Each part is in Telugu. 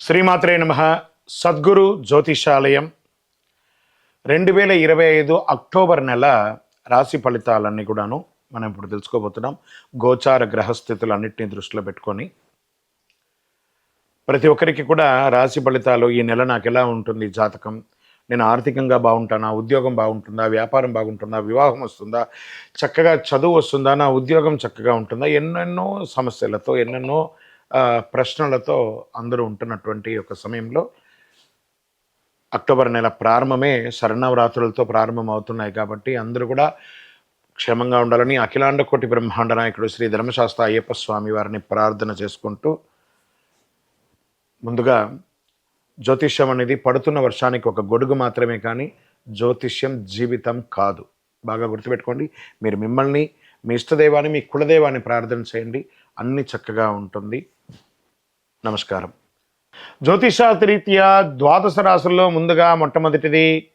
శ్రీమాత్రే నమ. సద్గురు జ్యోతిషాలయం. రెండు వేల ఇరవై ఐదు అక్టోబర్ నెల రాశి ఫలితాలన్నీ కూడాను మనం ఇప్పుడు తెలుసుకోబోతున్నాం. గోచార గ్రహస్థితులు అన్నింటినీ దృష్టిలో పెట్టుకొని. ప్రతి ఒక్కరికి కూడా రాశి ఫలితాలు ఈ నెల నాకు ఎలా ఉంటుంది? జాతకం. నేను ఆర్థికంగా బాగుంటానా? ఉద్యోగం బాగుంటుందా? వ్యాపారం బాగుంటుందా? వివాహం వస్తుందా? చక్కగా చదువు వస్తుందా? నా ఉద్యోగం చక్కగా ఉంటుందా? ఎన్నెన్నో సమస్యలతో ఎన్నెన్నో ప్రశ్నలతో అందరూ ఉంటున్నటువంటి ఒక సమయంలో అక్టోబర్ నెల ప్రారంభమే శరణవరాత్రులతో ప్రారంభం అవుతున్నాయి కాబట్టి అందరూ కూడా క్షేమంగా ఉండాలని అఖిలాండ కోటి బ్రహ్మాండ నాయకుడు శ్రీ ధర్మశాస్త్ర అయ్యప్ప స్వామి వారిని ప్రార్థన చేసుకుంటూ ముందుగా జ్యోతిష్యం అనేది పడుతున్న వర్షానికి ఒక గొడుగు మాత్రమే కానీ జ్యోతిష్యం జీవితం కాదు. బాగా గుర్తుపెట్టుకోండి. మీరు మిమ్మల్ని మీ ఇష్టదేవాన్ని మీ కులదేవాన్ని ప్రార్థన చేయండి. అన్ని చక్కగా ఉంటుంది. నమస్కారం. జ్యోతిషాస్త్రీత్యా ద్వాదశ రాశుల్లో ముందుగా మొట్టమొదటిది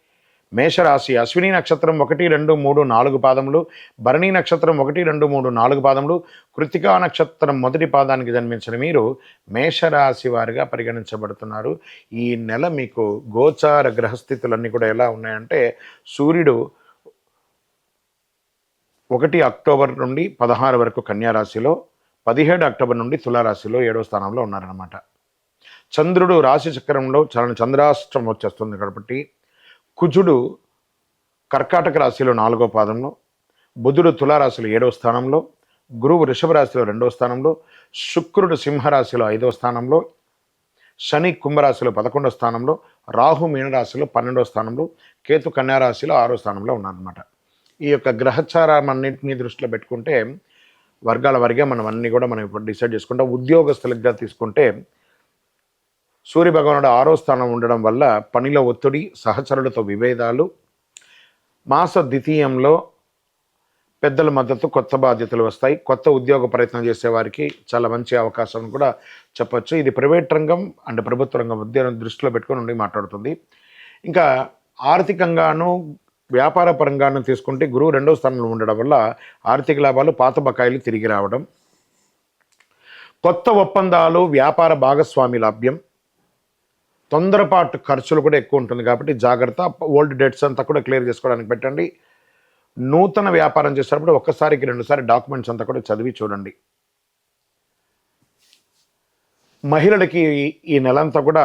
మేషరాశి. అశ్విని నక్షత్రం ఒకటి రెండు మూడు నాలుగు పాదములు. భరణి నక్షత్రం ఒకటి రెండు మూడు నాలుగు పాదములు. కృతికా నక్షత్రం మొదటి పాదానికి జన్మించిన మీరు మేషరాశి వారిగా పరిగణించబడుతున్నారు. ఈ నెల మీకు గోచార గ్రహస్థితులన్నీ కూడా ఎలా ఉన్నాయంటే సూర్యుడు ఒకటి అక్టోబర్ నుండి పదహారు వరకు కన్యారాశిలో పదిహేడు అక్టోబర్ నుండి తులారాశిలో ఏడో స్థానంలో ఉన్నారన్నమాట. చంద్రుడు రాశి చక్రంలో చలన చంద్రాష్టం వచ్చేస్తుంది కాబట్టి కుజుడు కర్కాటక రాశిలో నాలుగో పాదంలో బుధుడు తులారాశిలో ఏడవ స్థానంలో గురువు వృషభ రాశిలో రెండవ స్థానంలో శుక్రుడు సింహరాశిలో ఐదవ స్థానంలో శని కుంభరాశిలో పదకొండో స్థానంలో రాహు మీనరాశిలో పన్నెండవ స్థానంలో కేతు కన్యారాశిలో ఆరో స్థానంలో ఉన్నారన్నమాట. ఈ యొక్క గ్రహచారం అన్నింటినీ దృష్టిలో పెట్టుకుంటే వర్గాల వారిగా మనం అన్ని కూడా మనం ఇప్పుడు డిసైడ్ చేసుకుంటాం ఉద్యోగస్తులుగా తీసుకుంటే సూర్య భగవానుడు ఆరో స్థానం ఉండడం వల్ల పనిలో ఒత్తిడి సహచరులతో విభేదాలు మాస ద్వితీయంలో పెద్దల మద్దతు కొత్త బాధ్యతలు వస్తాయి. కొత్త ఉద్యోగ ప్రయత్నం చేసేవారికి చాలా మంచి అవకాశం కూడా చెప్పచ్చు. ఇది ప్రైవేట్ రంగం అండ్ ప్రభుత్వ రంగం ఉద్యోగం దృష్టిలో పెట్టుకొని ఉండి మాట్లాడుతుంది. ఇంకా ఆర్థికంగాను వ్యాపార పరంగాను తీసుకుంటే గురువు రెండో స్థానంలో ఉండడం వల్ల ఆర్థిక లాభాలు పాత బకాయిలు తిరిగి రావడం. కొత్త ఒప్పందాలు వ్యాపార భాగస్వామి లభ్యం. తొందరపాటు ఖర్చులు కూడా ఎక్కువ ఉంటుంది కాబట్టి జాగ్రత్త. ఓల్డ్ డెట్స్ అంతా కూడా క్లియర్ చేసుకోవడానికి పెట్టండి. నూతన వ్యాపారం చేసేటప్పుడు ఒక్కసారికి రెండుసారి డాక్యుమెంట్స్ అంతా కూడా చదివి చూడండి. మహిళలకి ఈ నెలంతా కూడా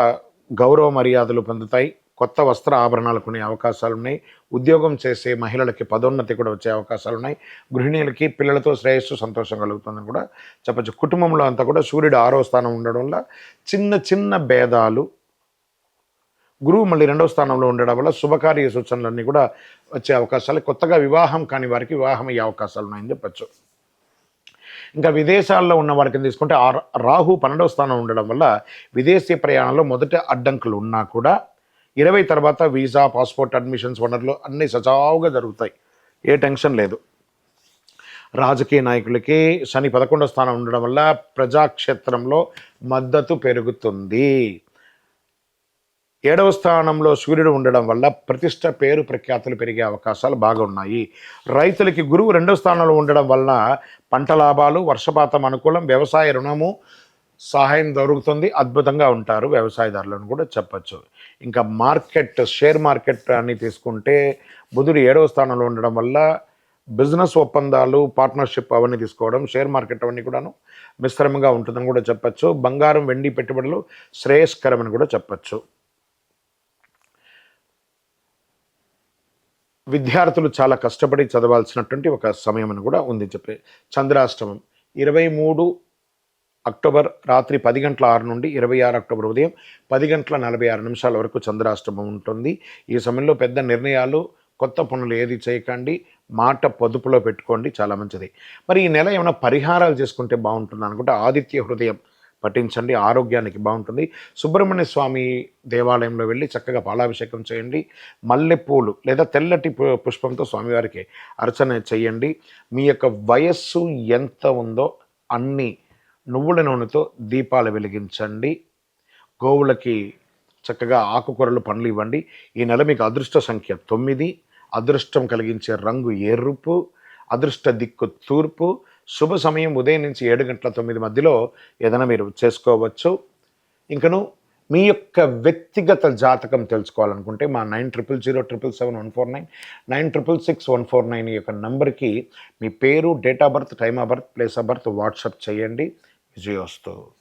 గౌరవ మర్యాదలు పొందుతాయి. కొత్త వస్త్ర ఆభరణాలు కొనే అవకాశాలు ఉన్నాయి. ఉద్యోగం చేసే మహిళలకి పదోన్నతి కూడా వచ్చే అవకాశాలు ఉన్నాయి గృహిణీలకి పిల్లలతో శ్రేయస్సు సంతోషం కలుగుతుందని కూడా చెప్పచ్చు. కుటుంబంలో అంతా కూడా సూర్యుడు ఆరో స్థానం ఉండడం వల్ల చిన్న చిన్న భేదాలు గురువు మళ్ళీ రెండవ స్థానంలో ఉండడం వల్ల శుభకార్య సూచనలన్నీ కూడా వచ్చే అవకాశాలు కొత్తగా వివాహం కాని వారికి వివాహం అయ్యే అవకాశాలు ఉన్నాయని చెప్పచ్చు. ఇంకా విదేశాల్లో ఉన్న వారికి తీసుకుంటే ఆ రాహు పన్నెండవ స్థానం ఉండడం వల్ల విదేశీ ప్రయాణంలో మొదట అడ్డంకులు ఉన్నా కూడా ఇరవై తర్వాత వీసా పాస్పోర్ట్ అడ్మిషన్స్ వనరులు అన్నీ సజావుగా జరుగుతాయి. ఏ టెన్షన్ లేదు. రాజకీయ నాయకులకి శని పదకొండవ స్థానం ఉండడం వల్ల ప్రజాక్షేత్రంలో మద్దతు పెరుగుతుంది. ఏడవ స్థానంలో సూర్యుడు ఉండడం వల్ల ప్రతిష్ట పేరు ప్రఖ్యాతులు పెరిగే అవకాశాలు బాగా ఉన్నాయి. రైతులకి గురువు రెండవ స్థానంలో ఉండడం వల్ల పంట లాభాలు వర్షపాతం అనుకూలం వ్యవసాయ రుణము సహాయం దొరుకుతుంది అద్భుతంగా ఉంటారు వ్యవసాయదారులను కూడా చెప్పచ్చు. ఇంకా మార్కెట్ షేర్ మార్కెట్ అని తీసుకుంటే బుధుడు ఏడవ స్థానంలో ఉండడం వల్ల బిజినెస్ ఒప్పందాలు పార్ట్నర్షిప్ అవన్నీ తీసుకోవడం షేర్ మార్కెట్ అవన్నీ కూడాను మిశ్రమంగా ఉంటుందని కూడా చెప్పచ్చు. బంగారం వెండి పెట్టుబడులు శ్రేయస్కరమని కూడా చెప్పచ్చు. విద్యార్థులు చాలా కష్టపడి చదవాల్సినటువంటి ఒక సమయం అని కూడా ఉంది చెప్పే చంద్రాష్టమం. ఇరవై మూడు అక్టోబర్ రాత్రి పది గంటల ఆరు నుండి ఇరవై ఆరు అక్టోబర్ ఉదయం పది గంటల నలభై ఆరు నిమిషాల వరకు చంద్రాష్టమం ఉంటుంది. ఈ సమయంలో పెద్ద నిర్ణయాలు కొత్త పనులు ఏది చేయకండి మాట పొదుపులో పెట్టుకోండి చాలా మంచిది. మరి ఈ నెల ఏమైనా పరిహారాలు చేసుకుంటే బాగుంటుంది అనుకుంటే ఆదిత్య హృదయం పఠించండి ఆరోగ్యానికి బాగుంటుంది. సుబ్రహ్మణ్య స్వామి దేవాలయంలో వెళ్ళి చక్కగా పాలాభిషేకం చేయండి. మల్లెపూలు లేదా తెల్లటి పు- పుష్పంతో స్వామివారికి అర్చన చేయండి. మీ యొక్క వయస్సు ఎంత ఉందో అన్నీ నువ్వుల నూనెతో దీపాలు వెలిగించండి. గోవులకి చక్కగా ఆకుకూరలు పండ్లు ఇవ్వండి. ఈ నెల మీకు అదృష్ట సంఖ్య తొమ్మిది. అదృష్టం కలిగించే రంగు ఎరుపు. అదృష్ట దిక్కు తూర్పు. శుభ సమయం ఉదయం నుంచి ఏడు గంటల తొమ్మిది మధ్యలో ఏదైనా మీరు చేసుకోవచ్చు. ఇంకను మీ యొక్క వ్యక్తిగత జాతకం తెలుసుకోవాలనుకుంటే మా nine triple zero triple seven one four nine nine triple six one four nine యొక్క నంబర్కి మీ పేరు date of birth time of birth place of birth WhatsApp చేయండి. 藤吉と